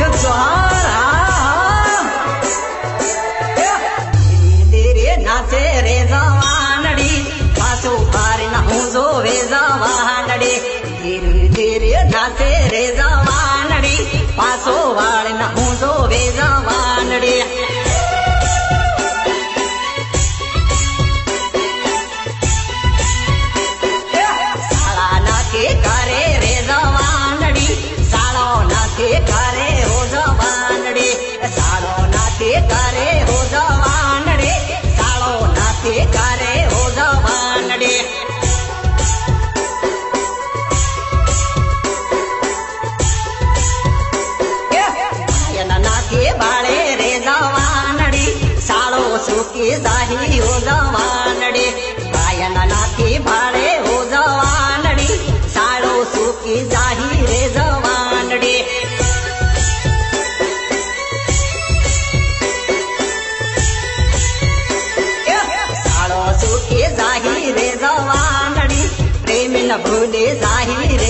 હા હા. ધીરે નાચે રે જવાનડી, પાછો ફારી ના હું જો વે જવાનડી. ધીરે ધીરે નાચે રે જવાનડી ના સુકી જાહી હો જવાનડી કાયના નાખે બાળે હો જવાનડી શાળો સુકી જાહી રે જવાનડી ન ભૂલે જાહી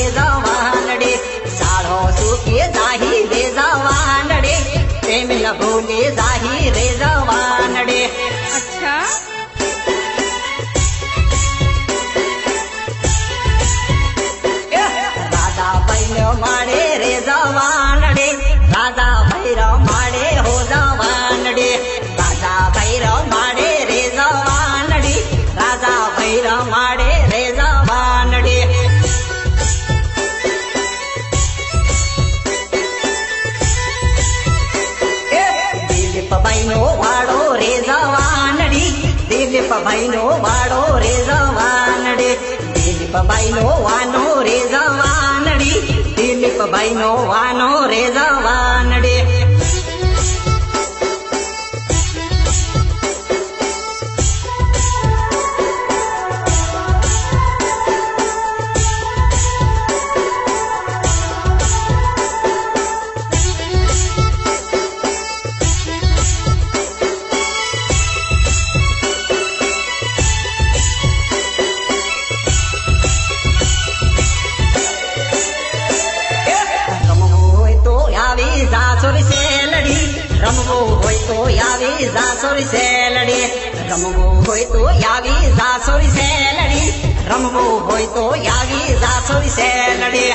દિલીપ ભાઈનો વાનો રે જવાનડી. દિલીપ ભાઈનો વાનો રે જવાનડી. રમવું હોય તો આવી જાસોરી સેલડી રમવું હોય તો આવી જાસોરી સેલડી રમવું હોય તો આવી જાસોરી સેલડી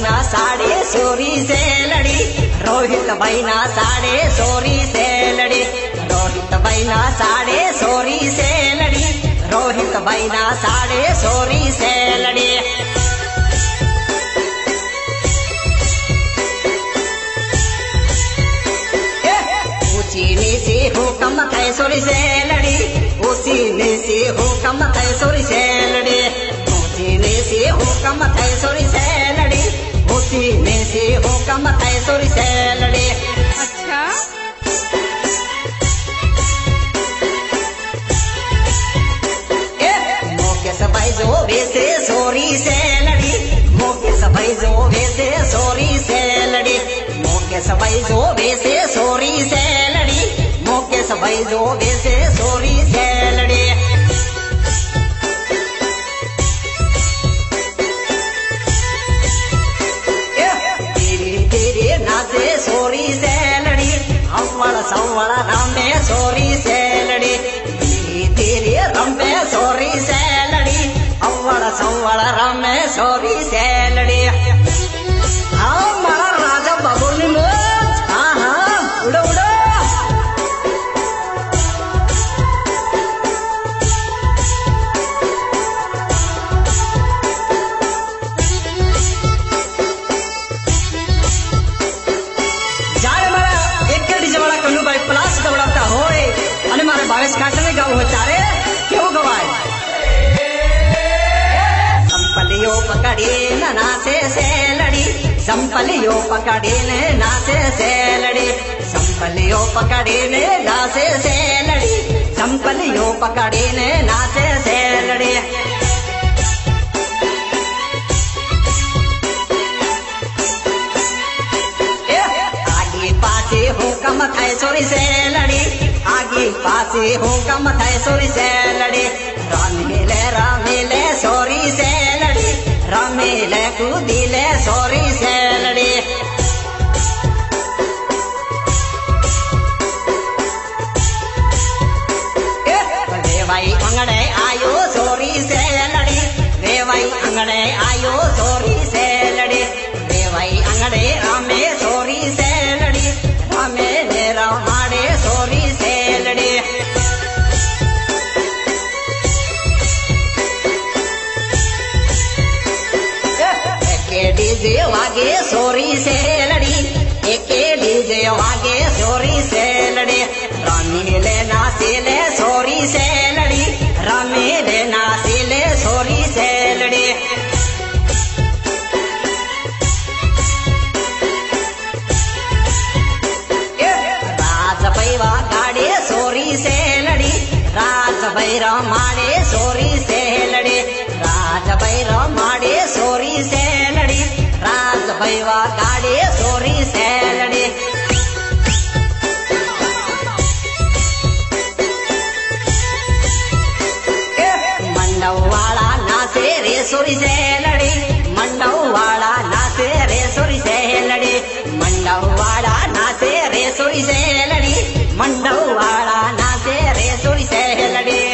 રોહિત ભાઈના સાડે સોરી સેલડી રોહિત ભાઈના સાડે સોરી સેલડી રોહિત ભાઈના સાડે સોરી સેલડી રોહિત ભાઈના સાડે સોરી સેલડી ઊંચી નીચી હુકમ થાય સોરી સેલડી ઊંચી નીચી હુકમ થાય સોરી સેલડી ઊંચી નીચી હુકમ થાય સોરી સેલડી ઊંચી નીચી હુકમ થાય સોરી સેલડી અચ્છા મુકેશ ભાઈ જો વેસે સોરી સેલડી મુકેશ ભાઈ જો વેસે સોરી સેલડી મુકેશ ભાઈ જો વેસે સોરી સેલડી મુકેશ ભાઈ જો વેસે સોરી સેલડી સવળ રમે સોરી સેલડી ધીરે રમે સોરી સેલડી અવળ સવળ રમે સોરી સેલડી સંપલીઓ પકડી નાસે સેલડી સંપલીઓ પકડીને નાચે સેલડી સંપલીઓ પકડીને નાચે સેલડી સંપલીઓ પકડીને નાચે પાછી હુકમ થાય સોરી સેલડી આગી પાછી હુકમ થાય સોરી સેલડી રમી લે રમી લે સોરી રમી દિલે સોરી સેલડી વેવાઈ અંગણે આયો સોરી સેલડી વેવાઈ આંગણે આયો સોરી ડીજે વાગે સોરી સેલડી, એકે ડીજે વાગે સોરી સેલડી. રમી લે નાસી લે સોરી સેલડી, રમી લે નાસી લે સોરી સેલડી. રાજભૈવા ગાડે સોરી સેલડી રાજભૈ રમાડે રાજભૈવા કાઢે સોરી શેરડે મંડવ વાળા નાચે રે સોરી શેલડી મંડવ વાળા નાચે રે સોરી શેલડી મંડવ વાળા નાચે રે સોરી સેલડી મંડવવાળા નાચે રે સોરી સેલડી